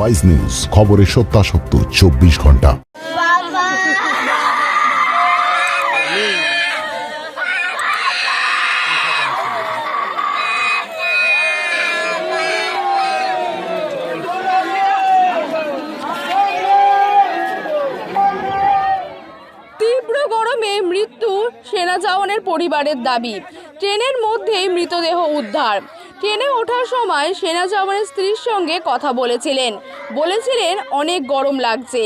Wise news খবরের সত্যাসত্য, চব্বিশ ঘণ্টা। তীব্র গরমে মৃত্যু সেনা পরিবারের দাবি। ট্রেনের মধ্যেই মৃতদেহ উদ্ধার। ট্রেনে ওঠার সময় সেনা জওয়ানের স্ত্রীর সঙ্গে কথা বলেছিলেন। বলেছিলেন অনেক গরম লাগছে।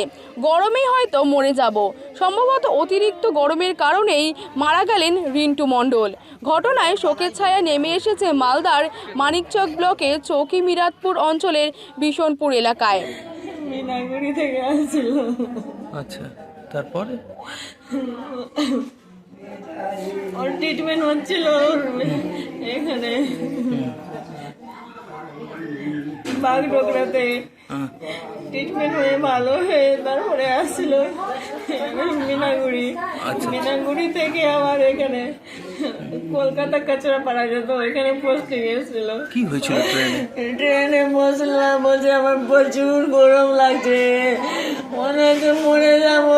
গরমেই হয়তো মরে যাব। সম্ভবত অতিরিক্ত গরমের কারণেই মারা গেলেন রিন্টু মণ্ডল। ঘটনায় শোকের ছায়া নেমে এসেছে মালদার মানিকচক ব্লকে চৌকি মিরাতপুর অঞ্চলের বিশনপুর এলাকায়। থেকে আচ্ছা তারপরে? ওর ট্রিটমেন্ট হচ্ছিল এখানে। ট্রিটমেন্ট হয়ে ভালো হয়ে তারপরে আসছিল মিনাগুড়ি। আচ্ছা। মিনাগুড়ি থেকে আবার এখানে কলকাতা কাচরা পাড়া যেত এখানে পোস্টিং এসেছিল। কি হয়েছিল ট্রেনে ট্রেনে বসলাম বলছে আমার প্রচুর গরম লাগছে। অনেক মরে যাব।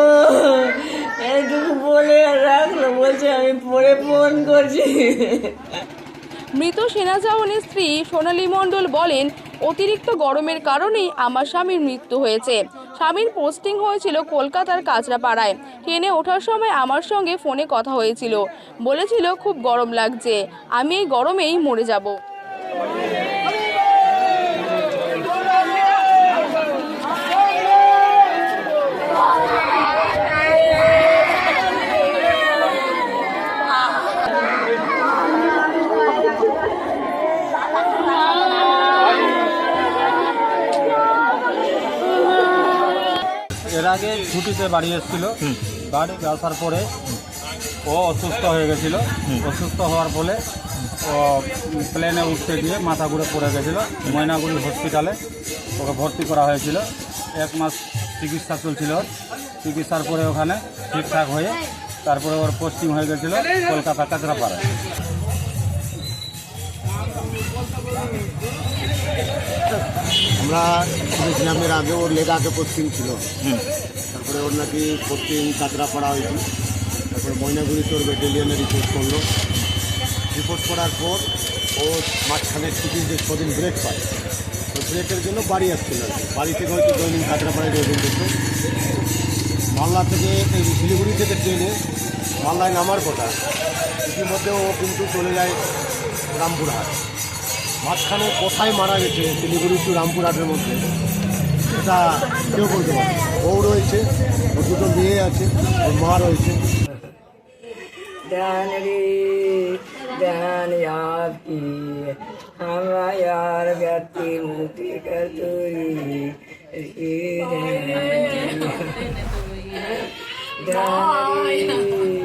এইটুকু বলে রাখল বলছে আমি পরে ফোন করছি। মৃত সেনা জওয়ানের স্ত্রী সোনালী মণ্ডল বলেন অতিরিক্ত গরমের কারণেই আমার স্বামীর মৃত্যু হয়েছে। স্বামীর পোস্টিং হয়েছিল কলকাতার কাঁচরাপাড়ায়। ট্রেনে ওঠার সময় আমার সঙ্গে ফোনে কথা হয়েছিল। বলেছিল, খুব গরম লাগছে। আমি এই গরমেই মরে যাব। এর আগে ছুটিতে বাড়ি এসেছিল। বাড়ি আসার পরে ও অসুস্থ হয়ে গেছিল। অসুস্থ হওয়ার ফলে ও প্লেনে উঠতে গিয়ে মাথা ঘুরে পড়ে গেছিল। ময়নাগুড়ি হসপিটালে ওকে ভর্তি করা হয়েছিল। এক মাস চিকিৎসা চলছিল ওর। চিকিৎসার পরে ওখানে ঠিকঠাক হয়ে তারপরে ওর পোস্টিং হয়ে গেছিল কলকাতা কাঁচরাপাড়ায়। আমরা শুনেছিলাম এর আগে ওর লেগাতে পশ্চিম ছিল। তারপরে ওর নাকি পোস্টিং কাঁচরাপাড়া হয়েছিল তারপরে ময়নাগুড়িতে ওর ব্যাটালিয়নে রিপোর্ট করল। রিপোর্ট করার পর ও মাঝখানে ছুটির যে ছদিন ব্রেক পায় তো ব্রেকের জন্য বাড়ি আসছিল। বাড়ি থেকে হয়তো দৈনিক কাঁচরাপাড়ায় রয়েছেন দেখতো মালদা থেকে এই শিলিগুড়ি থেকে ট্রেনে মালদায় নামার কথা ইতিমধ্যে ও কিন্তু চলে যায় রামপুরহাট। মাঝখানে কোথায় মারা গেছে শিলিগুড়ি টু রামপুরহাটের মধ্যে এটা কেউ বলতে পারে বউ রয়েছে দুটো মেয়ে আছে, ওর মা রয়েছে। ধ্যান রে, ধ্যান আমার মুক্তি ধ্যান রে।